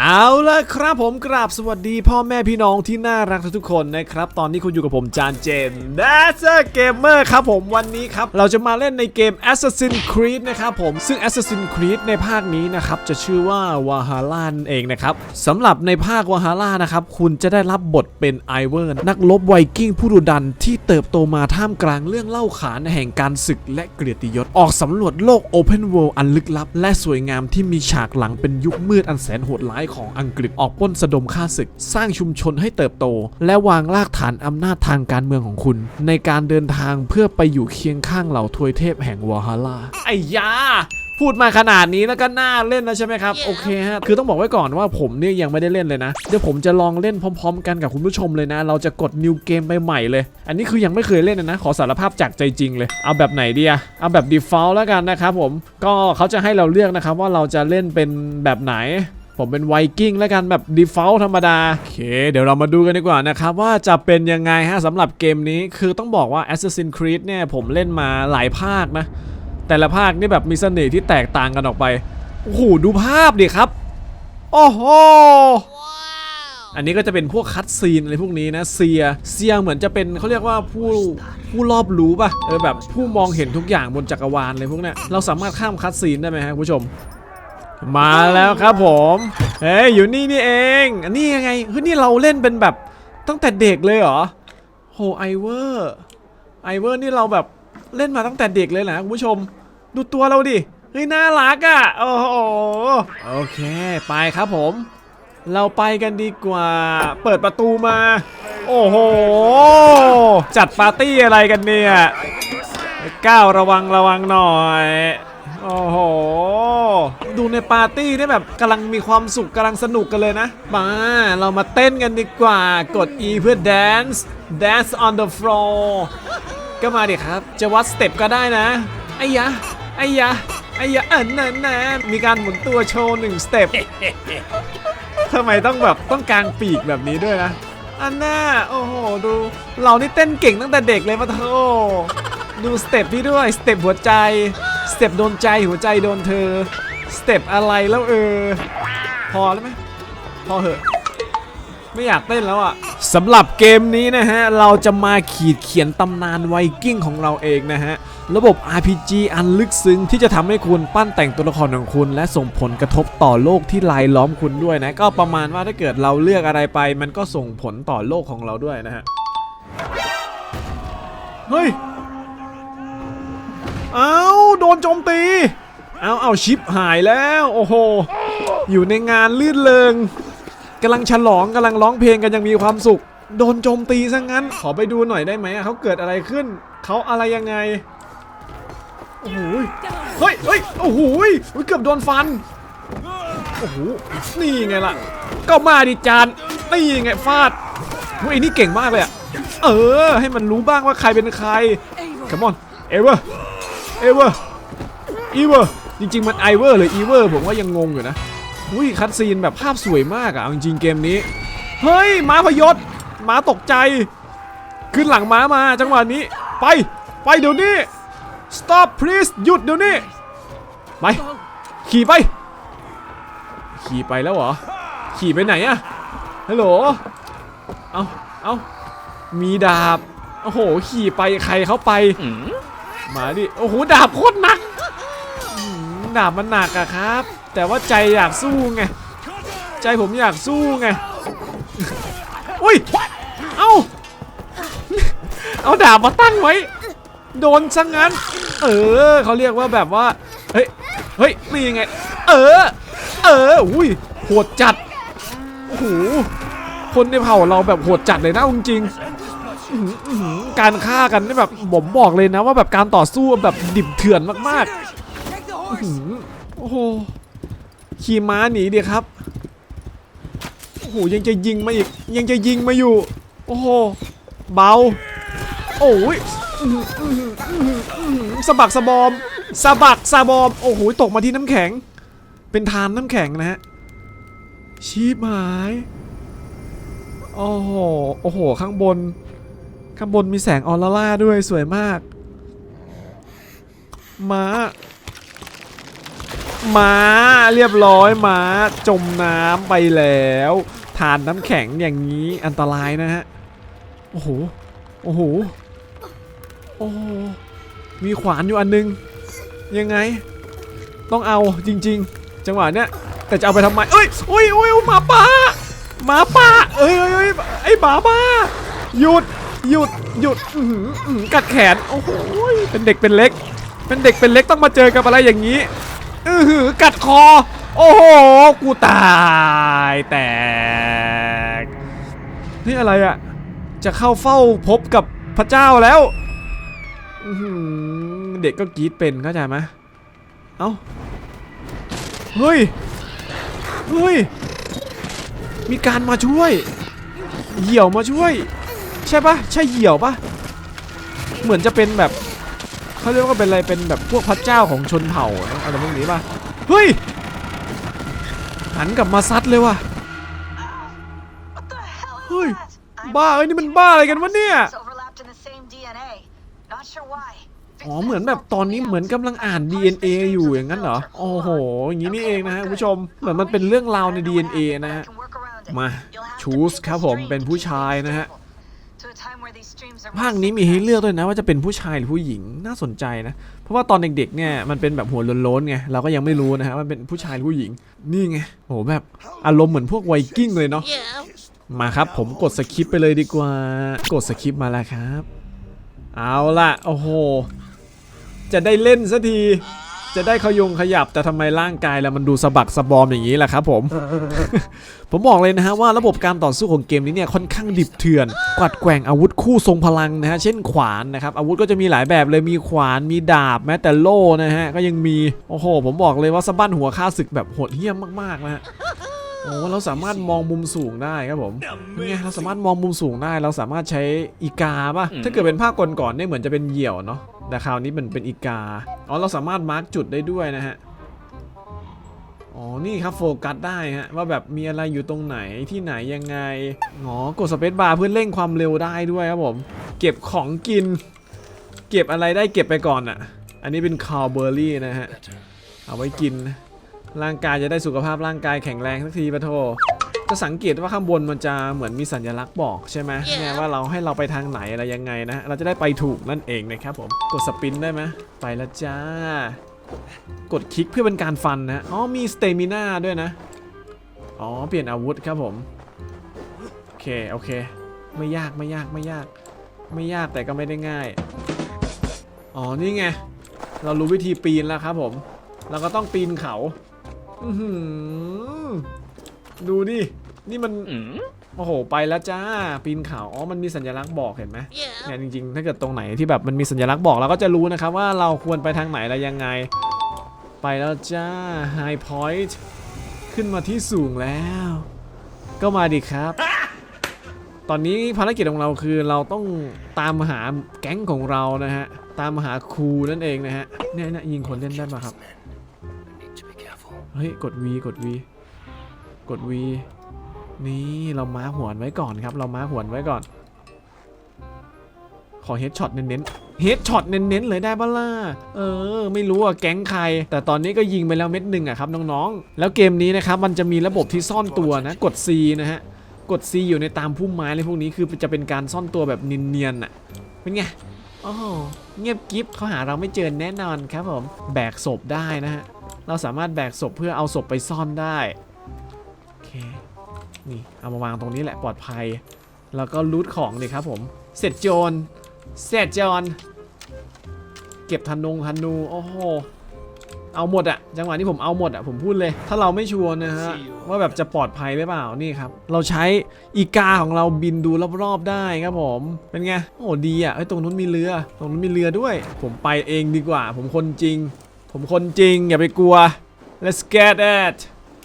เอาละครับผมกราบสวัสดีพ่อแม่พี่น้องที่น่ารักทุกคนนะครับ ตอนนี้คุณอยู่กับผมจานเจน d a s e r Gamer ครับผมวันนี้ครับ เราจะมาเล่นในเกม Assassin's Creed นะครับผมซึ่ง Assassin's Creed ในภาคนี้นะครับ จะชื่อว่า Valhalla นั่นเองนะครับสำหรับในภาค Valhalla นะครับ คุณจะได้รับบทเป็นไอเวอร์นักรบไวกิ้งผู้ดุดันที่เติบโตมาท่ามกลางเรื่องเล่าขานแห่งการศึกและเกียรติยศออกสำรวจโลก Open World อันลึกลับ และสวยงามที่มีฉากหลังเป็นยุคมืดอันแสนโหดร้ายของอังกฤษออกปล้นสะดมฆ่าศึก สร้างชุมชนให้เติบโต และวางรากฐานอำนาจทางการเมืองของคุณ ในการเดินทางเพื่อไปอยู่เคียงข้างเหล่าทวยเทพแห่งวาฮาร่าไอ้ยาพูดมาขนาดนี้แล้วก็น่าเล่นแล้วใช่ไหมครับ โอเคฮะ คือต้องบอกไว้ก่อนว่าผมเนี่ยยังไม่ได้เล่นเลยนะ เดี๋ยวผมจะลองเล่นพร้อม ๆ กันกับคุณผู้ชมเลยนะ เราจะกด new game ไปใหม่เลย อันนี้คือยังไม่เคยเล่นเลยนะ ขอสารภาพจากใจจริงเลย เอาแบบไหนดีอะเอาแบบ default แล้วกันนะครับผม ก็เขาจะให้เราเลือกนะครับว่าเราจะเล่นเป็นแบบไหน ผมเป็นไวกิ้งแล้วกันแบบ default ธรรมดา โอเค เดี๋ยวเรามาดูกันดีกว่านะครับ ว่าจะเป็นยังไงฮะสำหรับเกมนี้คือต้องบอกว่า Assassin's Creed เนี่ยผมเล่นมาหลายภาคนะ แต่ละภาคนี่แบบมีเสน่ห์ที่แตกต่างกันออกไปโอ้โหดูภาพดิครับโอ้โหอันนี้ก็จะเป็นพวกคัดซีนอะไรพวกนี้นะเซียเซียเหมือนจะเป็นเขาเรียกว่าผู้ผู้รอบรู้ป่ะเออแบบผู้มองเห็นทุกอย่างบนจักรวาลอะไรพวกเนี้ยเราสามารถข้ามคัดซีนได้ไหมฮะคุณผู้ชม มาแล้วครับผมเฮ้ยอยู่นี่นี่เองอันนี้ยังไงคือนี่เราเล่นเป็นแบบตั้งแต่เด็กเลยเหรอโหไอเวอร์ไอเวอร์นี่เราแบบเล่นมาตั้งแต่เด็กเลยนะคุณผู้ชม ดูตัวเราดิเฮ้ยน่ารักอะ่ะโอ้โหโอเค ไปครับผม เราไปกันดีกว่า เปิดประตูมา โอ้โห จัดปาร์ตี้อะไรกันเนี่ยก้าวระวังระวังหน่อย โอ้โห ดูในปาร์ตี้นี่แบบกำลังมีความสุขกำลังสนุกกันเลยนะ มาเรามาเต้นกันดีกว่ากด E เพื่อ dance dance on the floor ก็มาดิครับ จะวัดสเต็ปก็ได้นะไอ้ยะไอ้ยะไอ้ยะเอันนั้นนะมีการหมุนตัวโชว์หนึ่งสเต็ปทำไมต้องแบบต้องกางปีกแบบนี้ด้วยนะอันน่าโอ้โหดู เรานี่เต้นเก่งตั้งแต่เด็กเลยมาโธ่ดูสเต็ปพี่ด้วยสเต็ปหัวใจสเต็ปโดนใจหัวใจโดนเธอ สเต็ปอะไรแล้วเออ พอแล้วไหมพอเหอะ ไม่อยากเต้นแล้วอะสำหรับเกมนี้นะฮะ เราจะมาขีดเขียนตำนานไวกิ้งของเราเองนะฮะ ระบบ RPG อันลึกซึ้งที่จะทำให้คุณปั้นแต่งตัวละครของคุณ และส่งผลกระทบต่อโลกที่รายล้อมคุณด้วยนะ ก็ประมาณว่าถ้าเกิดเราเลือกอะไรไป มันก็ส่งผลต่อโลกของเราด้วยนะฮะ เฮ้ย เอาโดนโจมตี เอาเอาชิปหายแล้วโอ้โหอยู่ในงานลื่นเริงกำลังฉลองกำลังร้องเพลงกันยังมีความสุข โดนโจมตีซะงั้น ขอไปดูหน่อยได้ไหมอะเขาเกิดอะไรขึ้น เขาอะไรยังไงโอ้โหยเฮ้ยเฮ้ยโอ้โหยอุ๊ยเกือบโดนฟันโอ้โหนี่ไงล่ะ ก็มาดิจานนี่ไงฟาดเฮ้ยไอ้นี่เก่งมากเลยอะเออ ให้มันรู้บ้างว่าใครเป็นใคร come on เอเวอร์เอเวอร์อีเวอร์ จริง ๆ มันไอเวอร์หรืออีเวอร์ผมว่ายังงงอยู่นะอุ้ยคัดซีนแบบภาพสวยมากอะเอาจริงๆเกมนี้ เฮ้ยม้าพยศม้าตกใจ ขึ้นหลังม้ามาจังหวะนี้ ไป ไปเดี๋ยวนี้ stop please หยุดเดี๋ยวนี้ ไป ขี่ไป ขี่ไปแล้วเหรอ ขี่ไปไหนอะฮัลโหล เอาเอามีดาบ โอ้โห ขี่ไปใครเข้าไป มาดิ โอ้โห ดาบโคตรหนักอืม ดาบมันหนักอะครับ แต่ว่าใจอยากสู้ไง ใจผมอยากสู้ไง อุ้ย เอ้า เอาดาบมาตั้งไว้ โดนซะงั้น เออเขาเรียกว่าแบบว่า เฮ้ย เฮ้ย นี่ไง เออ เออ อุ้ย โหดจัด โอ้โห คนในเผ่าเราแบบโหดจัดเลยนะจริงการฆ่ากันนี่แบบผมบอกเลยนะว่าแบบการต่อสู้แบบดิบเถื่อนมากๆ โอ้โห ขี่ม้าหนีดิครับ โอ้โห ยังจะยิงมาอีก ยังจะยิงมาอยู่ โอ้โห เบา โอ้ยสะบักสะบอมสะบักสะบอม โอ้โห ตกมาที่น้ำแข็ง เป็นทานน้ำแข็งนะฮะ ชีพหาย โอ้โห โอ้โห ข้างบน ข้างบนมีแสงออร่าร่าด้วยสวยมาก ม้า ม้าเรียบร้อยม้าจมน้ำไปแล้วทานน้ำแข็งอย่างนี้อันตรายนะฮะ โอ้โห โอ้โห โอ้มีขวานอยู่อันนึง ยังไง ต้องเอาจริง ๆ จังหวะเนี้ยแต่จะเอาไปทำไมเอ้ยโอ้ยโอ้ยหมาป่าหมาป่าเอ้ยเอ้ยไอ้หมาป่าหยุดหยุดหยุดหืออื้อหือกัดแขนโอ้โหเป็นเด็กเป็นเล็ก เป็นเด็กเป็นเล็กต้องมาเจอกับอะไรอย่างนี้ อือหือกัดคอ โอ้โห กูตายแตก นี่อะไรอะจะเข้าเฝ้าพบกับพระเจ้าแล้ว เด็กก็กรีดเป็นเข้าใจไหมเอ้า เฮ้ย เฮ้ย มีการมาช่วย เหี่ยวมาช่วย ใช่ปะใช่เหี่ยวปะเหมือนจะเป็นแบบ เขาเรียกว่าเป็นอะไรเป็นแบบพวกพระเจ้าของชนเผ่านะอะไรพวกนี้ปะเฮ้ยหันกลับมาซัดเลยว่ะ What the hell is Ôi, that? I'm บ้าเอ้ยนี่มันบ้าอะไรกันวะเนี่ยอ๋อเหมือนแบบตอนนี้เหมือนกำลังอ่าน DNA อยู่อย่างนั้นเหรอโอ้โหอย่างนี้นี่เองนะฮะคุณผู้ชมเหมือนมันเป็นเรื่องราวใน DNA นะฮะมาชูสครับผมเป็นผู้ชายนะฮะ ภาคนี้มีให้เลือกด้วยนะว่าจะเป็นผู้ชายหรือผู้หญิงน่าสนใจนะ เพราะว่าตอนเด็กๆเนี่ยมันเป็นแบบหัวโล้นๆไงเราก็ยังไม่รู้นะฮะว่าเป็นผู้ชายหรือผู้หญิง นี่ไงโอ้โหแบบอารมณ์เหมือนพวกไวกิ้งเลยเนาะมาครับ ผมกดสคริปต์ไปเลยดีกว่า กดสคริปต์มาแล้วครับ เอาล่ะ โอ้โห จะได้เล่นสักที จะได้ขยงขยับแต่ทำไมร่างกายแล้วมันดูสะบักสะบอมอย่างนี้ล่ะครับผม ผมบอกเลยนะฮะว่าระบบการต่อสู้ของเกมนี้เนี่ยค่อนข้างดิบเถื่อน กวัดแกว่งอาวุธคู่ทรงพลังนะฮะเช่นขวานนะครับอาวุธก็จะมีหลายแบบเลยมีขวานมีดาบแม้แต่โล่นะฮะก็ยังมีโอ้โห ผมบอกเลยว่าสะบั้นหัวฆ่าศึกแบบโหดเหี้ยมมากๆนะฮะโอ้เราสามารถมองมุมสูงได้ครับผมนี่ไงเราสามารถมองมุมสูงได้ เราสามารถใช้อีกาป่ะ ถ้าเกิดเป็นภาคก่อนๆเนี่ยเหมือนจะเป็นเหยี่ยวเนาะ แต่คราวนี้มันเป็นอีกา อ๋อ เราสามารถมาร์กจุดได้ด้วยนะฮะ อ๋อ นี่ครับโฟกัสได้ฮะ ว่าแบบมีอะไรอยู่ตรงไหนที่ไหนยังไง อ๋อ กดสเปซบาร์เพื่อเร่งความเร็วได้ด้วยครับผม เก็บของกิน เก็บอะไรได้เก็บไปก่อนอะ อันนี้เป็นคาวเบอร์รี่นะฮะ เอาไว้กิน ร่างกายจะได้สุขภาพร่างกายแข็งแรงสักทีปะโท จะสังเกตว่าข้างบนมันจะเหมือนมีสัญลักษณ์บอกใช่ไหมเนี่ยว่าเราให้เราไปทางไหนอะไรยังไงนะเราจะได้ไปถูกนั่นเองนะครับผมกดสปินได้ไหมไปแล้วจ้ากดคลิกเพื่อเป็นการฟันนะอ๋อมีสเตมิน่าด้วยนะอ๋อเปลี่ยนอาวุธครับผมโอเคโอเค ไม่ยากไม่ยากไม่ยาก ไม่ยากแต่ก็ไม่ได้ง่ายอ๋อนี่ไงเรารู้วิธีปีนแล้วครับผม เราก็ต้องปีนเขาอือหือ ดูดิ นี่มัน โอ้โห ไปแล้วจ้า ปีนเขาอ๋อ มันมีสัญลักษณ์บอกเห็นไหมเนี่ยจริงๆ ถ้าเกิดตรงไหนที่แบบมันมีสัญลักษณ์บอกเราก็จะรู้นะครับว่าเราควรไปทางไหนอะไรยังไง ไปแล้วจ้า High Point ขึ้นมาที่สูงแล้ว ก็มาดิครับ ตอนนี้ภารกิจของเราคือเราต้องตามหาแก๊งของเรานะฮะ ตามหาครูนั่นเองนะฮะ เนี่ยเนี่ยยิงคนเล่นได้ป่ะครับ Need to be careful. เฮ้ย กด V กด V กด V นี่เราม้าหวนไว้ก่อนครับ เราม้าหวนไว้ก่อน ขอเฮดช็อตเน้นๆเฮดช็อตเน้นๆเลยได้บ้าล่ะเออ ไม่รู้อะแก๊งใคร แต่ตอนนี้ก็ยิงไปแล้วเม็ดหนึ่งอะครับน้องๆ แล้วเกมนี้นะครับมันจะมีระบบที่ซ่อนตัวนะ กด C นะฮะ กด C อยู่ในตามพุ่มไม้อะไรพวกนี้คือจะเป็นการซ่อนตัวแบบเนียนๆอะ เป็นไงโอ้โหเงียบกิฟเขาหาเราไม่เจอแน่นอนครับผม แบกศพได้นะฮะ เราสามารถแบกศพเพื่อเอาศพไปซ่อนได้ นี่เอามาวางตรงนี้แหละปลอดภัย แล้วก็รูทของดิครับผมเสร็จโจรเสร็จโจรเก็บธนงธนู โอ้โห เอาหมดอะจังหวะนี้ผมเอาหมดอะผมพูดเลย ถ้าเราไม่ชัวร์นะฮะ ว่าแบบจะปลอดภัยหรือเปล่านี่ครับ เราใช้อีกาของเราบินดูรอบๆได้ครับผม เป็นไง โอ้ดีอะเอ้ยตรงนู้นมีเรือ ตรงนู้นมีเรือด้วย ผมไปเองดีกว่า ผมคนจริง ผมคนจริงอย่าไปกลัว let's get it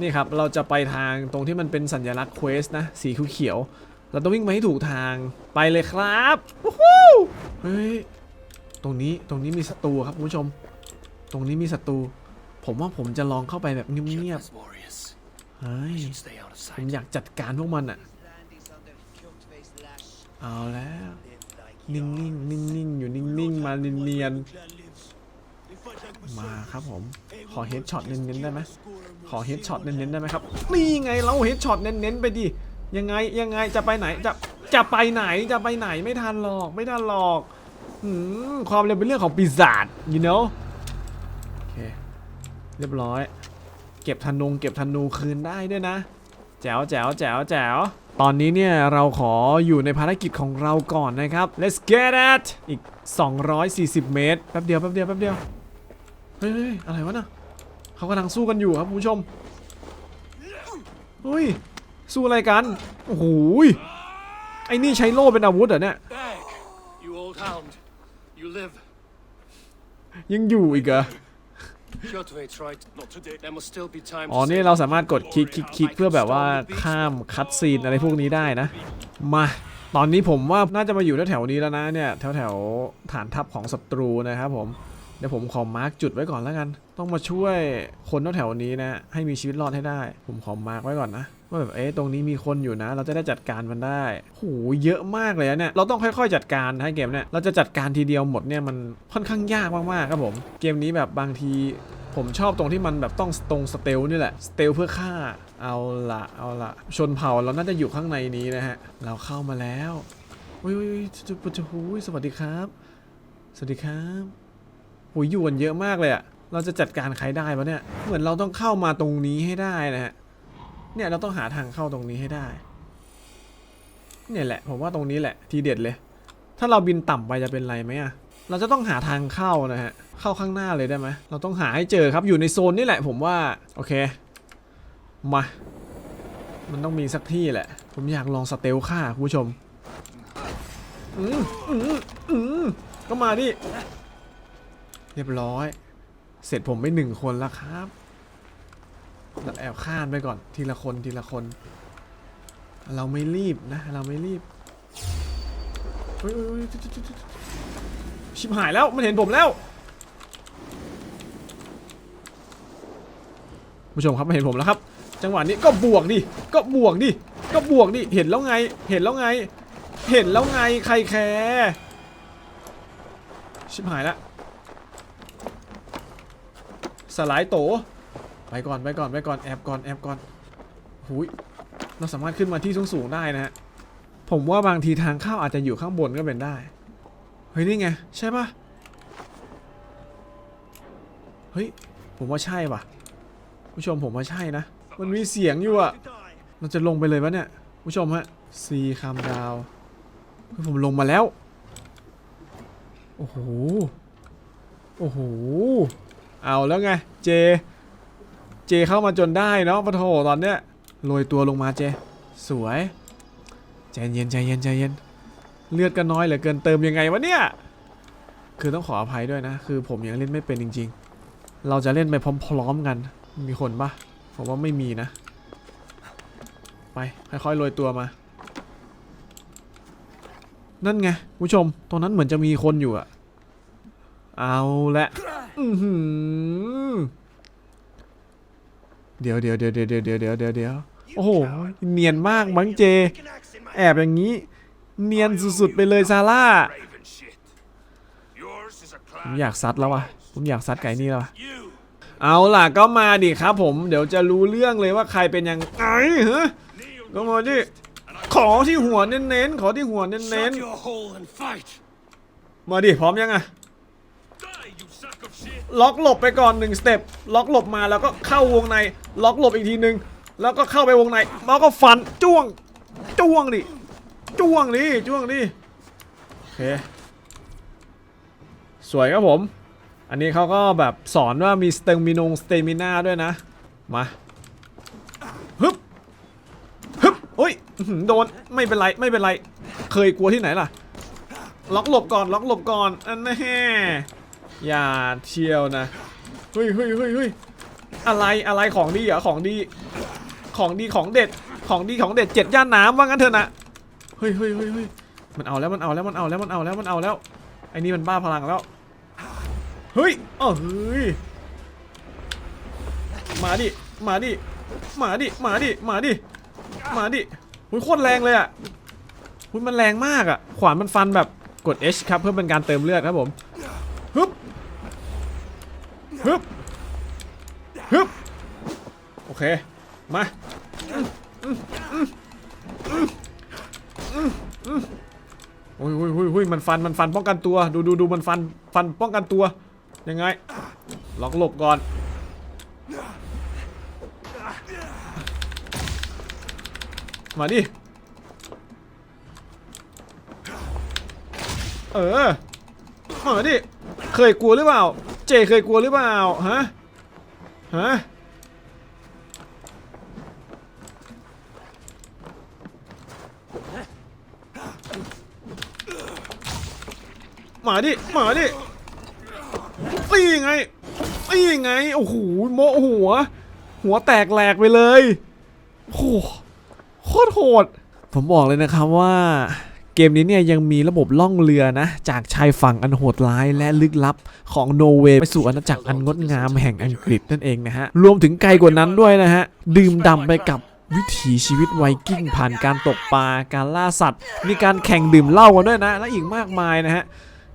นี่ครับ เราจะไปทางตรงที่มันเป็นสัญลักษณ์เควสนะ สีเขียวๆเราต้องวิ่งไปให้ถูกทางไปเลยครับวู้ฮู้เฮ้ยตรงนี้ตรงนี้มีศัตรูครับคุณผู้ชม ตรงนี้มีศัตรูผมว่าผมจะลองเข้าไปแบบเงียบๆเฮ้ยผมอยากจัดการพวกมันอะเอาแล้วนิ่งๆนิ่งๆอยู่นิ่งๆมาเนียนๆมาครับผม ขอเฮดช็อตเน้นๆได้ไหม ขอเฮดช็อตเน้นๆได้ไหมครับ นี่ไงเราเฮดช็อตเน้นๆไปดิ ยังไงยังไงจะไปไหนจะจะไปไหนจะไปไหนไม่ทันหรอกไม่ทันหรอกอืมความเร็วเป็นเรื่องของปีศาจ you know โอเคเรียบร้อย เก็บธนูเก็บธนูคืนได้ด้วยนะ แจ๋วแจ๋วแจ๋วแจ๋วตอนนี้เนี่ยเราขออยู่ในภารกิจของเราก่อนนะครับ let's get it อีก 240 เมตร แป๊บเดียวแป๊บเดียวแป๊บเดียว เฮ้ยเฮ้ยอะไรวะน่ะ เขากำลังสู้กันอยู่ครับคุณผู้ชมเฮ้ยสู้อะไรกัน โอ้โหยไอ้นี่ใช้โล่เป็นอาวุธเหรอเนี่ย Bag! You old hound. You live. ยังอยู่อีกเหรออ oh, ๋อนี่เราสามารถกดคลิกคลิกคลิกเพื่อแบบว่าข้ามคัดซีนอะไรพวกนี้ได้นะ มาตอนนี้ผมว่าน่าจะมาอยู่แถวๆนี้แล้วนะเนี่ยแถวแถวๆฐานทัพของศัตรูนะครับผม เดี๋ยวผมขอมาร์กจุดไว้ก่อนแล้วกัน ต้องมาช่วยคนแถวๆนี้นะ ให้มีชีวิตรอดให้ได้ ผมขอมาร์กไว้ก่อนนะว่าแบบเอ๊ะตรงนี้มีคนอยู่นะ เราจะได้จัดการมันได้โหเยอะมากเลยเนี่ย เราต้องค่อยๆจัดการนะเกมเนี่ย เราจะจัดการทีเดียวหมดเนี่ยมันค่อนข้างยากมากๆครับผม เกมนี้แบบบางทีผมชอบตรงที่มันแบบต้องตรงสเตลนี่แหละ สเตลเพื่อฆ่า เอาละเอาละชนเผ่าเราน่าจะอยู่ข้างในนี้นะฮะ เราเข้ามาแล้วอุ้ยอุ้ยอุ้ยจุจุจุยสวัสดีครับ สวัสดีครับ โอ้ยอยู่กันเยอะมากเลยอะเราจะจัดการใครได้ปะเนี่ย เหมือนเราต้องเข้ามาตรงนี้ให้ได้นะฮะ เนี่ยเราต้องหาทางเข้าตรงนี้ให้ได้ เนี่ยแหละ ผมว่าตรงนี้แหละทีเด็ดเลย ถ้าเราบินต่ำไปจะเป็นไรไหมอะเราจะต้องหาทางเข้านะฮะ เข้าข้างหน้าเลยได้ไหม เราต้องหาให้เจอครับ อยู่ในโซนนี่แหละ ผมว่า โอเค มา มันต้องมีสักที่แหละ ผมอยากลองสเตลฆ่าคุณผู้ชม อืมอืมอืมก็มาดิ เรียบร้อย เสร็จผมไปหนึ่งคนแล้วครับเราแอบข้ามไปก่อนทีละคนทีละคน เราไม่รีบนะ เราไม่รีบเฮ้ยเฮ้ยชิบหายแล้วมันเห็นผมแล้วผู้ชมครับมันเห็นผมแล้วครับ จังหวะนี้ก็บวกดิก็บวกดิก็บวกดิเห็นแล้วไง เห็นแล้วไง เห็นแล้วไงใครแคร์ชิบหายแล้ว สลายโต ไปก่อนไปก่อนไปก่อนแอบก่อนแอบก่อนหุยเราสามารถขึ้นมาที่สูงๆได้นะฮะผมว่าบางทีทางเข้าอาจจะอยู่ข้างบนก็เป็นได้ เฮ้ยนี่ไงใช่ปะเฮ้ยผมว่าใช่ปะผู้ชมผมว่าใช่นะ มันมีเสียงอยู่อะเราจะลงไปเลยวะเนี่ยผู้ชมฮะซีคามดาวเฮ้ยผมลงมาแล้ว โอ้โห โอ้โห เอาแล้วไงเจ เจเข้ามาจนได้เนาะปะโถตอนเนี้ยโรยตัวลงมาเจ สวยใจเย็นใจเย็นใจเย็นเลือดก็น้อยเหลือเกินเติมยังไงวะเนี่ย คือต้องขออภัยด้วยนะ คือผมยังเล่นไม่เป็นจริง ๆ เราจะเล่นไปพร้อมๆกัน มีคนปะผมว่าไม่มีนะ ไปค่อยๆโรยตัวมา นั่นไงผู้ชมตรงนั้นเหมือนจะมีคนอยู่อะเอาละ เดี๋ยวเดี๋ยวเดี๋ยวเดี๋ยวเดี๋ยวเดี๋ยวเดี๋ยวเดี๋ยวเดี๋ยวโอ้โห เนียนมากมั้งเจ แอบอย่างนี้ เนียนสุดๆไปเลยซาร่า Raven shit. Yours is a ผม clan. อยากซัดแล้ววะผมอยากซัดไก่นี่แล้ววะ You. เอาล่ะก็มาดิครับผม เดี๋ยวจะรู้เรื่องเลยว่าใครเป็นยังไงฮะ Kneel ก็มาดิขอที่หัวเน้นๆ ขอที่หัวเน้น Shut your hole and fight. ๆมาดิพร้อมยังอะ ล็อกหลบไปก่อนหนึ่งสเต็ปล็อกหลบมาแล้วก็เข้าวงในล็อกหลบอีกทีหนึ่งแล้วก็เข้าไปวงในแล้วก็ฟันจ้วงจ้วงดิจ้วงดิจ้วงดิโอเคสวยครับผม อันนี้เขาก็แบบสอนว่ามีสเตมินงสเตมิน่าด้วยนะ มาฮึบฮึบโอ้ยโดนไม่เป็นไรไม่เป็นไร เคยกลัวที่ไหนล่ะ ล็อกหลบก่อนล็อกหลบก่อนอันแน่ อย่าเชียวนะเฮ้ยเฮ้ยเฮ้ยเฮ้ยอะไรอะไรของดีเหรอของดีของดีของเด็ดของดีของเด็ดเจ็ดย่านน้ำว่างั้นเถอะนะเฮ้ยเฮ้ยเฮ้ยเฮ้ยมันเอาแล้วมันเอาแล้วมันเอาแล้วมันเอาแล้วมันเอาแล้วไอ้นี่มันบ้าพลังแล้วเฮ้ยเออเฮ้ยมาดิมาดิมาดิมาดิมาดิมาดิหุ้ยโคตรแรงเลยอะหุ้ยมันแรงมากอะขวานมันฟันแบบกด H ครับเพื่อเป็นการเติมเลือดครับผม ฮึบฮึบโอเค มาโอ้ยโอ้ยโอ้ยโอ้ยมันฟัน มันฟันป้องกันตัว ดูดูดูมันฟัน ฟันป้องกันตัว ยังไง ล็อกหลบก่อน มาดิ เออ มาดิ เคยกลัวหรือเปล่า เจเคยกลัวหรือเปล่าฮะฮะมาดิมาดิตีไงตีไงโอ้โหโมหัว หัวแตกแหลกไปเลยโอ้โหโคตรโหดผมบอกเลยนะครับว่า เกมนี้เนี่ยยังมีระบบล่องเรือนะ จากชายฝั่งอันโหดร้ายและลึกลับของโนเวย์ไปสู่อาณาจักรอันงดงามแห่งอังกฤษนั่นเองนะฮะ รวมถึงไกลกว่านั้นด้วยนะฮะ ดื่มด่ำไปกับวิถีชีวิตไวกิ้งผ่านการตกปลา การล่าสัตว์ มีการแข่งดื่มเหล้ากันด้วยนะ และอีกมากมายนะฮะ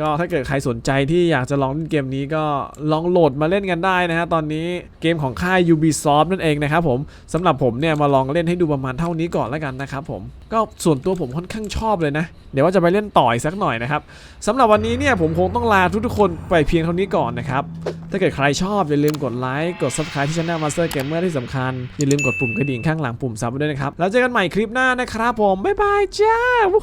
ก็ถ้าเกิดใครสนใจที่อยากจะลองเล่นเกมนี้ก็ลองโหลดมาเล่นกันได้นะฮะตอนนี้เกมของค่าย Ubisoft นั่นเองนะครับผมสำหรับผมเนี่ยมาลองเล่นให้ดูประมาณเท่านี้ก่อนแล้วกันนะครับผมก็ส่วนตัวผมค่อนข้างชอบเลยนะ เดี๋ยวว่าจะไปเล่นต่ออีกสักหน่อยนะครับสำหรับวันนี้เนี่ยผมคงต้องลาทุกๆคนไปเพียงเท่านี้ก่อนนะครับถ้าเกิดใครชอบอย่าลืมกดไลค์กด Subscribe ที่ช่อง Master Gamer ที่สำคัญอย่าลืมกดปุ่มกระดิ่งข้างหลังปุ่มซับด้วยนะครับแล้วเจอกันใหม่คลิปหน้านะครับผมบ๊ายบายจ้าวู้